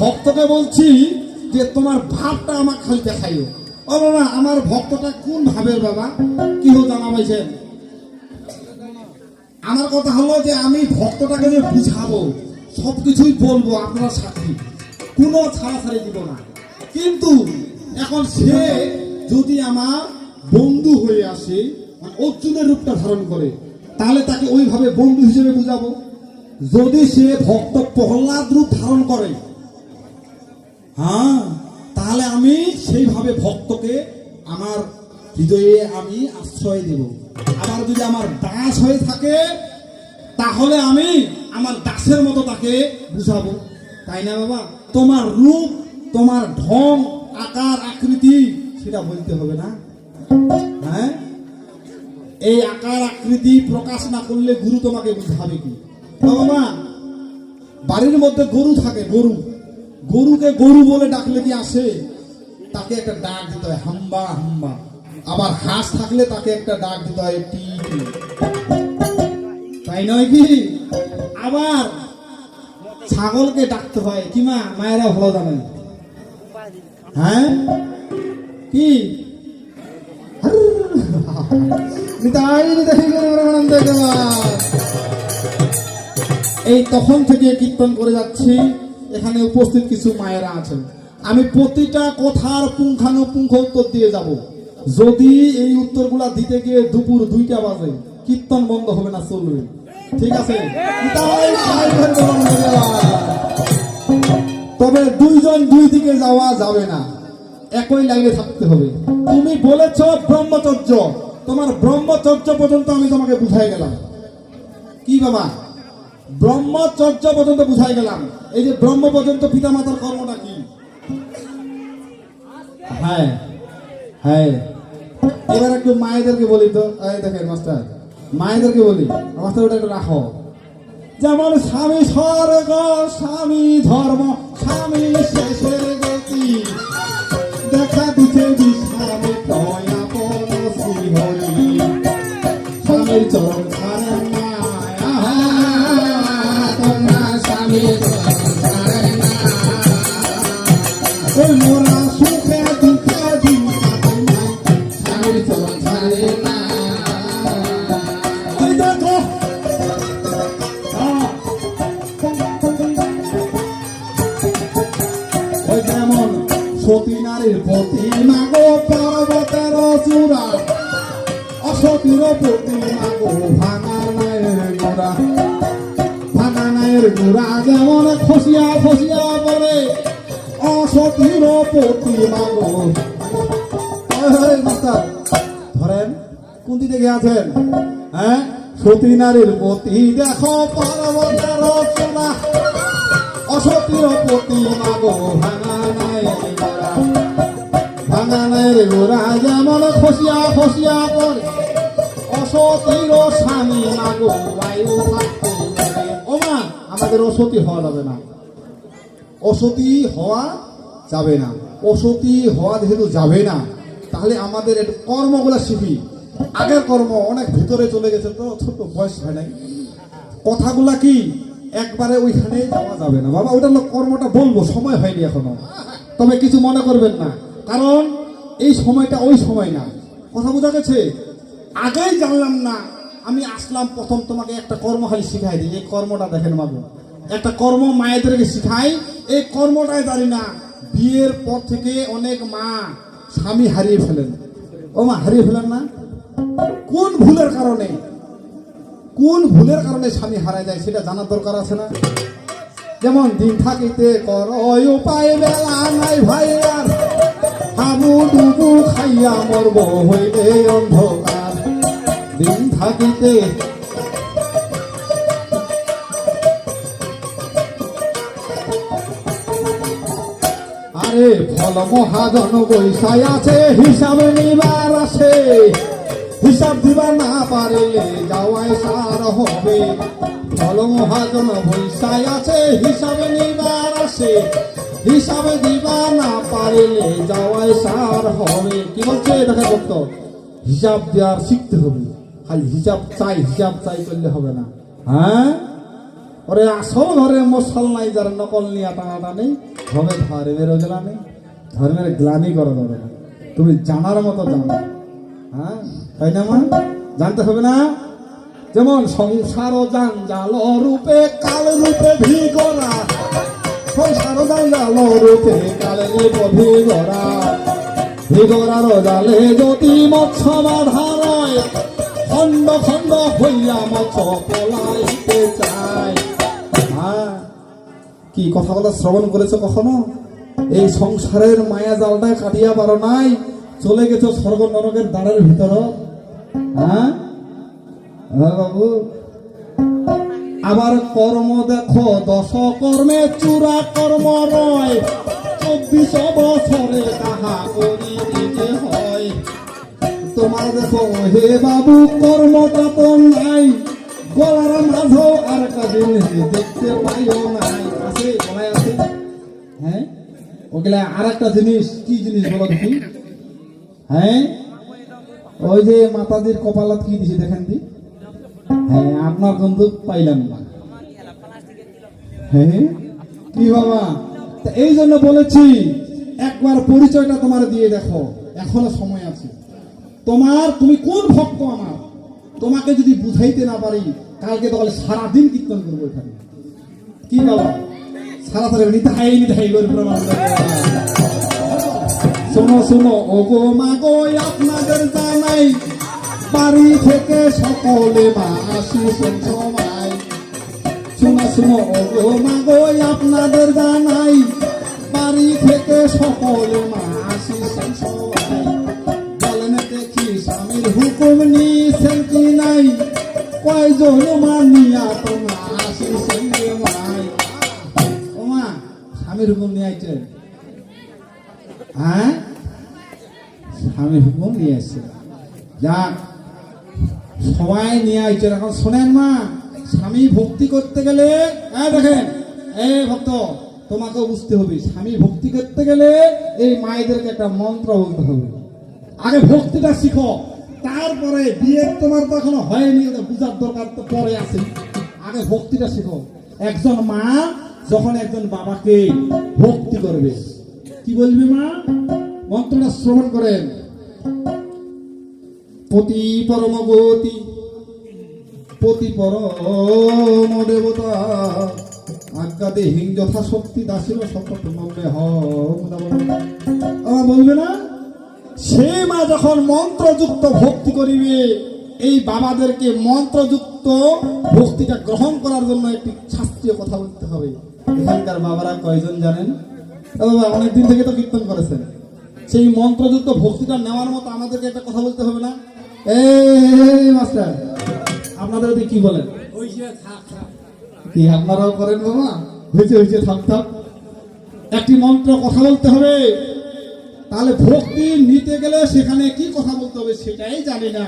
ভক্তকে বলছি যে তোমার ভাবটা আমার খালি দেখাইও। ও বাবা, আমার ভক্তটা কোন ভাবের বাবা? কি হো জানাবাইছেন আমার কথা হলো যে আমি ভক্তটাকে যে বুঝাবো, সবকিছুই বলব আপনার সাথী। কোনো ছাড়াছাড়ি দিব না। কিন্তু এখন সে যদি আমার বন্ধু হয়ে আসে মানে অর্জুনের রূপটা ধারণ করে, তাহলে তাকে ওইভাবে বন্ধু হিসেবে বুঝাবো। যদি সে ভক্ত প্রহ্লাদ রূপ ধারণ করে হ্যাঁ তাহলে আমি সেইভাবে ভক্তকে আমার হৃদয়ে আমি আশ্রয় দেব। আবার যদি আমার দাস হয়ে থাকে, তাহলে আমি আমার দাসের মতো তাকে বুঝাবো। তাই না বাবা? তোমার রূপ, তোমার ঢং, আকার, আকৃতি, সেটা বলতে হবে না। হ্যাঁ? এই আকার, আকৃতি প্রকাশ না করলে গুরু তোমাকে বুঝাবে কি? বাবা, বাড়ির মধ্যে গরু থাকে, গরু। গরুকে গরু বলে ডাকলে কি আসে? তাকে একটা ডাক দিতে হয়, হাম্বা হাম্বা। আবার হাঁস থাকলে তাকে একটা ডাক দিতে হয়, টি। তাই নয় কি? আবার ছাগলকে ডাকতে হয়, কি মা? মায়েরা ভালো জানেন হ্যাঁ? কি? এই তখন থেকে কীর্তন করে যাচ্ছি। এখানে উপস্থিত কিছু মায়েরা আছেন। আমি প্রতিটা কথার পুঙ্খানুপুঙ্খ উত্তর দিয়ে যাব। যদি এই উত্তরগুলা দিতে গিয়ে দুপুর দুইটা বাজে, কীর্তন বন্ধ হবে না চলবে। ঠিক আছে। তবে দুইজন দুই দিকে যাওয়া যাবে না। একই লাইনে থাকতে হবে। তুমি বলেছ ব্রহ্মচর্য। তোমার ব্রহ্মচর্য পর্যন্ত আমি তোমাকে বুঝাই গেলাম। কি বাবা? ব্রহ্মচর্য পর্যন্ত বুঝাই গেলাম। এই যে ব্রহ্ম পর্যন্ত পিতা মাতার কর্মটা কি? হ্যাঁ হ্যাঁ। এবার একটু মায়েদেরকে বলি তো। এই দেখেন, মাস্টার। মায়েদেরকে বলি। মাস্টার, ওটা একটু রাখো। যেমন স্বামী স্বর্গ, স্বামী ধর্ম, স্বামী শেষের গতি। দেখা দিতে যেমন সতী নারীর প্রতি মাগো পর্বতের চূড়া অসতীর প্রতি মাগো ভাঙা নায়ের গোড়া। ভাঙা নায়ের গোড়া যেমন খসিয়া খসিয়া অসতীর প্রতি মাগো। মাস্টার, ধরেন কোন দিকে গিয়ে আছেন? হ্যাঁ সতী নারীর প্রতি দেখো পর্বতের চূড়া অসতীর প্রতি মাগো ভাঙা নায়ের যেমন খসিয়া খসিয়া পড়ে। অসতীর স্বামী মাগো, বায়ু থাকতে পারে। ও মা, আমাদের অসতী হওয়া যাবে না। অসতী হওয়া যাবে না। অসতী হওয়া যেহেতু যাবে না, তাহলে আমাদের একটু কর্মগুলো শিখি। আগের কর্ম অনেক ভিতরে চলে গেছে তো, ছোট বয়স হয় নাই। কথাগুলা কি একবারে ওইখানে যাওয়া যাবে না। বাবা ওটা কর্মটা বলব, সময় হয়নি এখনও। তবে কিছু মনে করবেন না। কারণ এই সময়টা ওই সময় না। কথা বোঝা গেছে? আগেই জানলাম না, আমি আসলাম প্রথম তোমাকে একটা কর্ম খালি শিখাই দিই। এই কর্মটা দেখেন বাবু, একটা কর্ম মায়েদেরকে শিখাই। এই কর্মটাই জানি না, বিয়ের পর থেকে অনেক মা স্বামী হারিয়ে ফেলেন। ও মা, হারিয়ে ফেলেন না? কোন ভুলের কারণে? কোন ভুলের কারণে স্বামী হারায় যায় সেটা জানার দরকার আছে না? যেমন দিন থাকিতে কর, উপায় বেলা নাই ভাই আর হাবু ডুবু খাইয়া মরব হইলে অন্ধকার। দিন থাকিতে আরে ফল মহাজন বৈশাই আছে, হিসাব নিবার আছে। হিসাব দিবা না পারিলে যাওয়াই সার হবে। ফল মহাজন বৈশাই আছে, হিসাব নিবার আছে। হিসাব দিবা না পারিলে যাওয়াই সার হবে। কি বলছে? দেখা করতো হিসাব দেওয়ার শিখতে হবে। খালি হিসাব চাই হিসাব চাই করলে হবে না। হ্যাঁ? ওরে আসল ঘরে মশাল নাই, যার নকল নিয়ে টানাটা নেই হবে, ধর্মের গ্লানি ধর্মের গ্লানি করা যাবে না তুমি জানার মতো জানো। হ্যাঁ? তাই না, মা? জানতে হবে না? যেমন সংসার জাল রূপে, কাল রূপে ভিগরা। সংসার জাঞ্জাল রূপে কাল রূপে ভিগরা ভিগরার জালে যদি মৎস্য বাধারয় খণ্ড খণ্ড হইয়া মৎস্য পলাইতে চায়। হ্যাঁ কি কথা বলা শ্রবণ করেছ কখনো? এই সংসারের মায়া জালটা কাটিয়া পারো নাই, চলে গেছো স্বর্গ নরকের দ্বারের ভিতর। হ্যাঁ? হ্যাঁ বাবু? আবার কর্ম দেখো দশ কর্মে চূড়া কর্ম রয়। চব্বিশ বছরে তাহা করি দিতে হয়। তোমার দেখো, হে বাবু, কর্মটা তো নাই। গলার মাঝেও আর একটা জিনিস দেখতে পাইও নাই আছে, গলায় আছে? হ্যাঁ? ওগুলা আর একটা জিনিস, কি জিনিস বলো দেখি? হ্যাঁ? ওই যে মাতাজির কপালত কি দিছে, দেখেন দি। হ্যাঁ আপনার কিন্তু পাইলাম না। হ্যাঁ কি বাবা? এই জন্য বলেছি, একবার পরিচয়টা তোমার দিয়ে দেখো, এখনও সময় আছে। তোমার, তুমি কোন ভক্ত আমার? তোমাকে যদি বুঝাইতে না পারি, কালকে তাহলে সারাদিন কীর্তন করব এখানে। কি বাবা? সারা সারা নিতাই নিতাই করে প্রমাণ শোনো শোনো ও গো মা গো আপনাদের জানাই বাড়ি থেকে সকলে আসিছেন সময় শোনো শোনো, ও গো, মা গো আপনাদের জানাই, বাড়ি থেকে সকলে মা সবাই। বলেন দেখি স্বামীর হুকুম নিছেন কি নাই? কয়জন মানিয়া তোমরা আসিছেন রে মাই ও স্বামীর হুকুম নিয়ে আইছেন হ্যাঁ? স্বামী হুকুম নিয়ে এসছে যাক সবাই নিয়ে আইছে। এখন শোনেন মা স্বামী ভক্তি করতে গেলে হ্যাঁ দেখেন এ ভক্ত তোমাকে বুঝতে হবে, স্বামী ভক্তি করতে গেলে এই মায়েদেরকে একটা মন্ত্র বলতে হবে। আগে ভক্তিটা শিখো, তারপরে বিয়ে তোমার তো এখনও হয়নি বুঝার দরকার তো পরে আছে। আগে ভক্তিটা শিখো। একজন মা যখন একজন বাবাকে ভক্তি করবে, কি বলবে মা? মন্ত্রটা শ্রবণ করেন। পতি পরম গতি পতি পরম দেবতা আজ্ঞাতে হিং যথাশক্তি সকট নবে আমার বলবে না? সে মা যখন মন্ত্রযুক্ত ভক্তি করিবে, এই বাবাদেরকে মন্ত্রযুক্ত ভক্তিটা গ্রহণ করার জন্য একটি শাস্ত্রীয় কথা বলতে হবে। এখানকার বাবারা কয়জন জানেন? অনেকদিন থেকে তো কীর্তন করেছেন। সেই মন্ত্রযুক্ত ভক্তিটা নেওয়ার মতো আমাদেরকে একটা কথা বলতে হবে না? এই মাস্টার আপনাদের ওদিকে কি বলেন? কি আপনারাও করেন বাবা? হয়েছে হয়েছে থাক থাক। একটি মন্ত্র কথা বলতে হবে। তাহলে ভক্তি নিতে গেলে সেখানে কি কথা বলতে হবে সেটাই জানি না।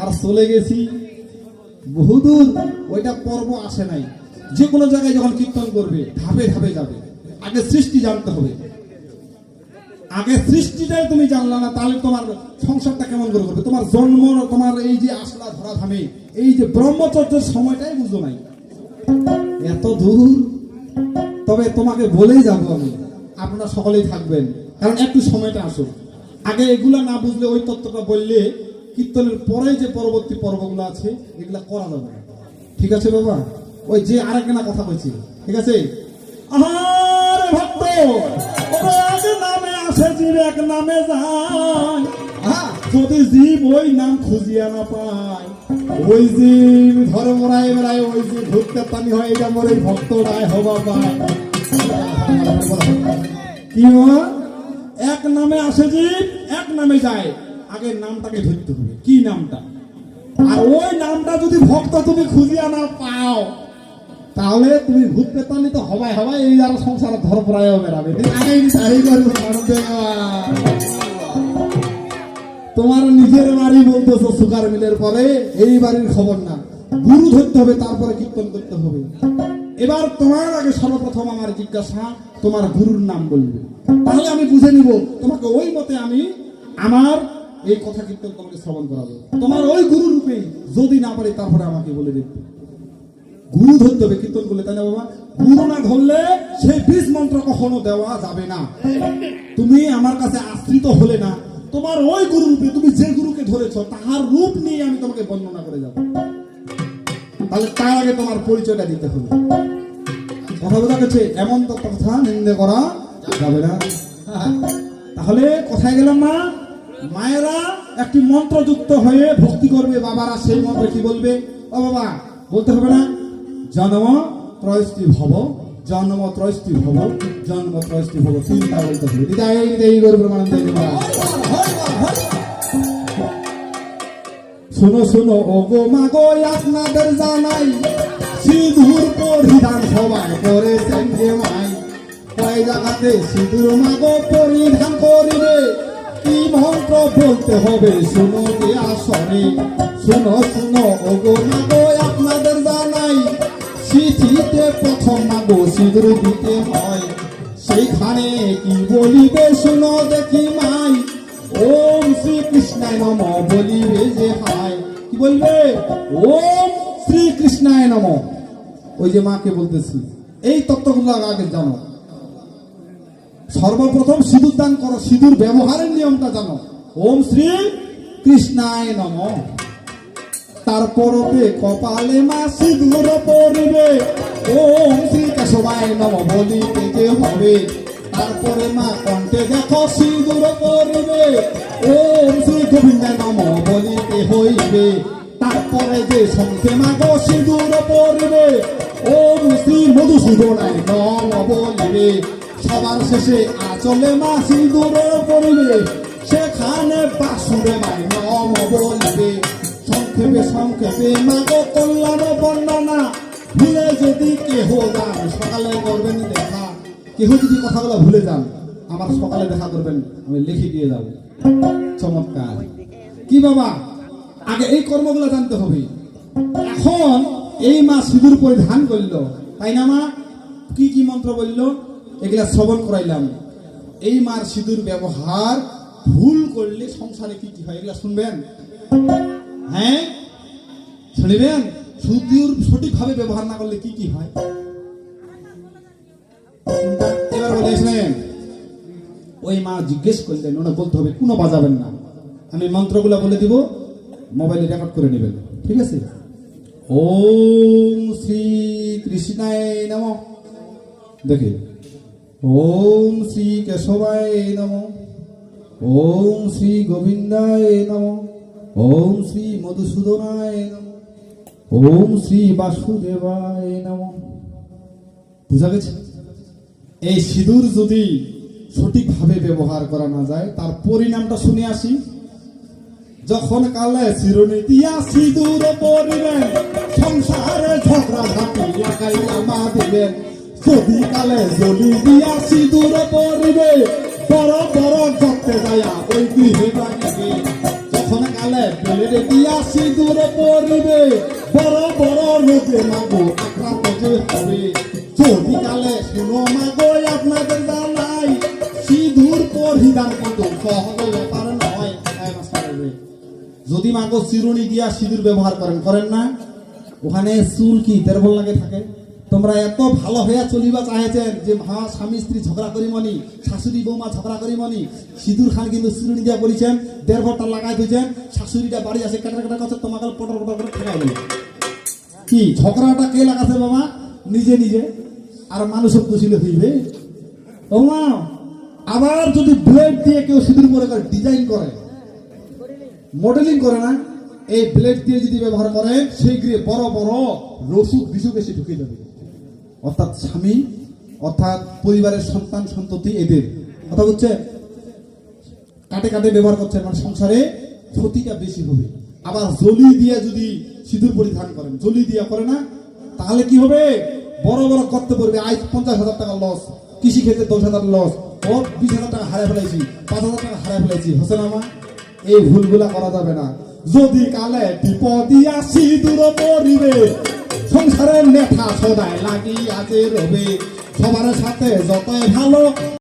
আর চলে গেছি বহুদূর ওইটা পর্ব আসে নাই। যে কোনো জায়গায় যখন কীর্তন করবে ধাপে ধাপে যাবে। আগে সৃষ্টি জানতে হবে। আগে সৃষ্টিটাই তুমি জানলা না, তাহলে তোমার সংসারটা কেমন করে করবে? তোমার জন্ম, তোমার এই যে আসলা ধরা ধামে, এই যে ব্রহ্মচর্যের সময়টাই বুঝো নাই। এত দূর? তবে তোমাকে বলেই যাব আমি, আপনারা সকলেই থাকবেন। কারণ একটু সময়টা আসুক। আগে এগুলা না বুঝলে, ওই তত্ত্বটা বললে কীর্তনের পরে যে পরবর্তী পর্বগুলো আছে, এগুলা করা যাবে ঠিক আছে বাবা? ওই যে আরেকটা কথা বলছি। ঠিক আছে? আহারে ভক্ত! আসে জীব এক নামে যায় হ্যাঁ যদি জীব ওই নাম খুঁজিয়া না পায় ওই জীব ধর্মরায় বেড়ায় ওই জীব ভূতকে পানি হয় এটা মোর ভক্ত রায় হবা পায় কি? এক নামে আসে জীব এক নামে যায়। আগে নামটাকে ধরতে হবে। কি নামটা? আর ওই নামটা যদি ভক্ত তুমি খুঁজিয়া না পাও তাহলে তুমি ভূত পেতানি তো হবাই হবাই এই আর সংসার বেড়াবে তাই করবে মানব দেওয়া। তোমার নিজের বাড়ি বলতেছো সুগার মিলের পরে এই বাড়ির খবর না। গুরু ধরতে হবে তারপরে কীর্তন করতে হবে। এবার তোমার আগে সর্বপ্রথম আমার জিজ্ঞাসা তোমার গুরুর নাম বলবে। তাহলে আমি বুঝে নিব তোমাকে ওই মতে আমি আমার এই কথা কীর্তন তোমাকে শ্রবণ করাবো। তোমার ওই গুরু রূপে যদি না পারি তারপরে আমাকে বলে দেখবে গুরু ধরতে হবে কীর্তন করলে তাহলে বাবা গুরু না ধরলে সেই বীজ মন্ত্র কখনো দেওয়া যাবে না। তুমি আমার কাছে আশ্রিত হলে না, তোমার ওই গুরু রূপে তুমি যে গুরুকে ধরেছ, তাহার রূপ নিয়ে আমি তোমাকে বর্ণনা করে যাব। তাহলে তার আগে তোমার পরিচয়টা দিতে হবে। কথা বোঝা গেছে? এমন তো কথা নিন্দে করা যাবে না। তাহলে কোথায় গেলাম মা? মায়েরা একটি মন্ত্রযুক্ত হয়ে ভক্তি করবে, বাবারা সেই মন্ত্রে কি বলবে? ও বাবা, বলতে হবে না? জন্ম ত্রয়স্তি ভব, জন্ম ত্রয়স্তি ভব, জন্ম ত্রয়স্তি ভব তিনটা বলতে হবে। দিদাই দিদাই গরু দেয় শোনো শোনো ও গো মা গো আপনাদের জানাই, সিঁদুর পরিধান সবাই করেছেন যে মাই। কয় জায়গাতে সিঁদুর মা গো পরিধান করিবে, কি মন্ত্র বলতে হবে শোনো যে আসরে শোনো শোনো ও গো মা গো আপনাদের জানাই সিঁথিতে প্রথম মা গো সিঁদুর দিতে হয়। সেইখানে কি বলিবে শোনো দেখি মাই। ওম শ্রী কৃষ্ণায় নম বলিবে যে হাই। কি বলবে? ওম শ্রী কৃষ্ণায় নম। ওই যে মাকে বলতেছি। এই তত্ত্বগুলো আগে জানো। সর্বপ্রথম সিঁদুর দান করো, সিঁদুর ব্যবহারের নিয়মটা জানো। ওম শ্রী কৃষ্ণায় নম। তারপরতে কপালে মা সিঁদুর পড়বে। ওম শ্রী কেশবায় নম বলিতে যে হবে, তারপরে মা কণ্ঠে দেখো সিঁদুর পড়বে। ওম শ্রী গোবিন্দায় নম বলিতে হইবে, তারপরে যে শঙ্খে মা গো সিঁদুর পড়বে। ওম শ্রী মধুসূদনায় নম বলিবে, সবার শেষে আচলে মা সিঁদুর পড়বে। সেখানে বাসুরে সংক্ষেপে মাগো কল্যাণ বর্ণনা ভুলে যদি কেহ যান, সকালে করবেন দেখা। কেহ যদি কথাগুলো ভুলে যান, আমার সকালে দেখা করবেন, আমি লিখে দিয়ে যাব। চমৎকার। কি বাবা? আগে এই কর্মগুলো জানতে হবে। এখন এই মা সিঁদুর পরিধান করল। তাই না মা? কি কি মন্ত্র বলল? এগুলা শ্রবণ করাইলাম। এই মার সিঁদুর ব্যবহার ভুল করলে সংসারে কি কি হয়? এগুলা শুনবেন? হ্যাঁ? শুনবেন? সিঁদুর সঠিকভাবে ব্যবহার না করলে কি কি হয়? এবার ওই মা জিজ্ঞেস করলেন ওনা বলতে হবে, কোনো বাজাবেন না। আমি মন্ত্রগুলো বলে দিব, মোবাইলে রেকর্ড করে নেবেন। ঠিক আছে? ওম শ্রী কৃষ্ণায় নম। দেখে ওম শ্রী কেশবায় নম। ওম শ্রী গোবিন্দায় নম। ওম শ্রী মধুসূদনায় নম। ওম শ্রী বাসুদেবায় নম। বুঝা গেছে? এই সিঁদুর যদি সঠিকভাবে ব্যবহার করা না যায়, তার পরিণামটা শুনে আসি। যখন কালে চিরুনি দিয়া সিঁদুর পরিবেন সংসারে ঝগড়া ঝাঁটি লাগাই আমা দিবেন যদি কালে জলি দিয়া সিঁদুর পরিবে বড় বড় করতে যায়া ওই গৃহে যখন কালে বেলে দিয়া সিঁদুর বড় বড় রোগে মাগো আক্রান্ত হবে শুনো মাগো আপনাদের সিঁদুর পরিধান কিন্তু সহজ ব্যাপার নয়। যদি মাগো চিরুনি দিয়া সিঁদুর ব্যবহার করেন করেন না ওখানে চুল কি দেড় লাগে থাকে তোমরা এত ভালো হইয়া চলিবা চাইছেন যে মা স্বামী স্ত্রী ঝগড়া করি মনি, শাশুড়ি বৌমা ঝগড়া করি মনি। সিঁদুর খান কিন্তু চিরুনি দিয়া বলেছেন, দেড় ঘরটা লাগাই দিয়েছেন, শাশুড়িটা বাড়ি আসে কাটা কাটা কথা তোমাকে পটর পটর করে ঠেকা গেল কি, ঝগড়াটা কে লাগাছে বাবা? নিজে নিজে। আর মানুষের কুশিলে হইবে। ও মা, আবার যদি ব্লেড দিয়ে কেউ সিঁদুর করে করে ডিজাইন করে। মডেলিং করে না, এই ব্লেড দিয়ে যদি ব্যবহার করে সেই গৃহে বড় বড় রসুক বিসুক এসে ঢুকে যাবে অর্থাৎ স্বামী, অর্থাৎ পরিবারের সন্তান, সন্ততি, এদের। কথা হচ্ছে কাটে কাটে ব্যবহার করছেন মানে সংসারে ক্ষতিটা বেশি হবে। আবার জলি দিয়ে যদি সিঁদুর পরিধান করেন, জলি দিয়া করে না, তাহলে কি হবে? বড় বড় করতে পারবে। আজ পঞ্চাশ হাজার টাকা লস কৃষি ক্ষেত্রে দশ হাজার লস ও বিশ হাজার টাকা হারাই ফেলাইছি পাঁচ হাজার টাকা হারাই ফেলাইছি হোসেন আমা এই ভুলগুলা করা যাবে না। যদি কালে বিপদিয়া সিঁদুর পরিবে সংসারের নেতা সদায় লাগি আছে রবি। সবার সাথে যতই ভালো